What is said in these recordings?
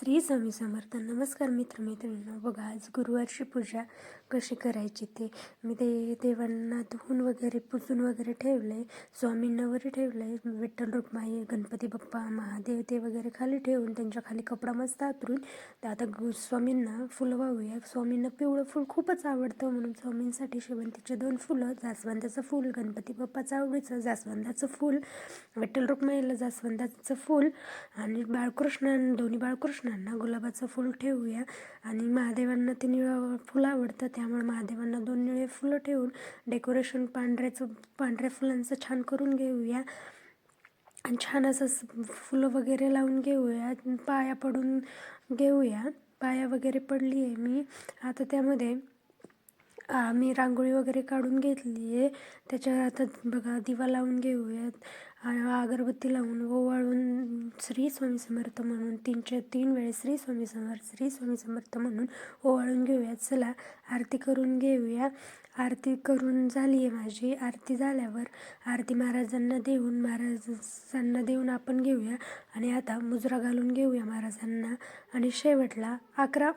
श्री स्वामी समर्थ. नमस्कार मित्रमैत्रिणींनो. बघा आज गुरुवारची पूजा कशी करायची ते? मी ते देवांना धुवून वगैरे पुसून वगैरे ठेवलं आहे स्वामींना वगैरे ठेवलं आहे विठ्ठल रुक्माई गणपती बाप्पा महादेव ते वगैरे खाली ठेवून त्यांच्या खाली कपडा मस्त आतरून तर आता गु स्वामींना फुलं वाहूया. स्वामींना पिवळं फुल खूपच आवडतं म्हणून स्वामींसाठी शेवंतीचे दोन फुलं जास्वंदाचं फुल गणपती बाप्पाचं आवडीचं जास्वंदाचं फुल विठ्ठल रुक्माईला जास्वंदाचं फुल आणि बाळकृष्ण दोन्ही बाळकृष्ण कृष्णांना गुलाबाचं फूल ठेवूया. आणि महादेवांना ते निळं फुलं आवडतं त्यामुळे महादेवांना दोन निळे फुलं ठेवून डेकोरेशन पांढऱ्याचं पांढऱ्या फुलांचं छान करून घेऊया. आणि छान असं फुलं वगैरे लावून घेऊया. पाया पडून घेऊया. पाया वगैरे पडली आहे मी. आता त्यामध्ये आम्ही मी रांगोळी वगैरे काढून घेतली आहे. त्याच्यावर आता बघा दिवा लावून घेऊयात. अगरबत्ती लावून ओवाळून श्री स्वामी समर्थ म्हणून तीनच्या तीन वेळेस श्री स्वामी समर्थ श्री स्वामी समर्थ म्हणून ओवाळून घेऊयात. चला आरती करून घेऊया. आरती करून झाली आहे माझी. आरती झाल्यावर आरती महाराजांना देऊन महाराजांना देऊन आपण घेऊया. आणि आता मुजरा घालून घेऊया महाराजांना. आणि शेवटला अकरा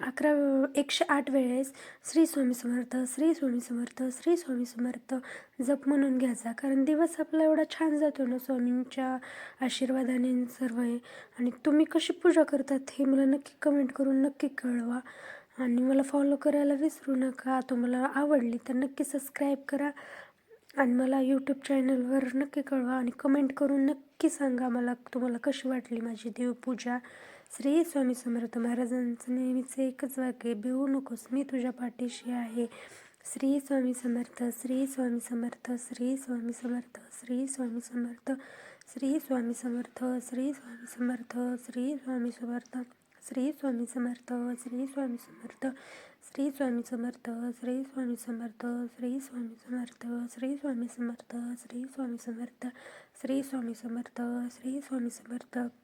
अकरा एकशे आठ वेळेस श्री स्वामी समर्थ श्री स्वामी समर्थ श्री स्वामी समर्थ जप म्हणून घ्यायचा. कारण दिवस आपला एवढा छान जातो ना स्वामींच्या आशीर्वादाने सर्व आहे आणि तुम्ही कशी पूजा करतात हे मला नक्की कमेंट करून नक्की कळवा. आणि मला फॉलो करायला विसरू नका. तुम्हाला आवडली तर नक्की सबस्क्राईब करा. आणि मला यूट्यूब चॅनलवर नक्की कळवा. आणि कमेंट करून नक्की सांगा मला तुम्हाला कशी वाटली माझी देवपूजा. श्री स्वामी समर्थ महाराजांचं नेहमीचं एकच वाक्य बिऊ भिवू नकोस मी तुझ्या पाठीशी आहे श्री स्वामी समर्थ श्री स्वामी समर्थ श्री स्वामी समर्थ श्री स्वामी समर्थ श्री स्वामी समर्थ श्री स्वामी समर्थ श्री स्वामी समर्थ श्री स्वामी समर्थ श्री स्वामी समर्थ श्री स्वामी समर्थ श्री स्वामी समर्थ श्री स्वामी समर्थ श्री स्वामी समर्थ श्री स्वामी समर्थ श्री स्वामी समर्थ श्री स्वामी समर्थ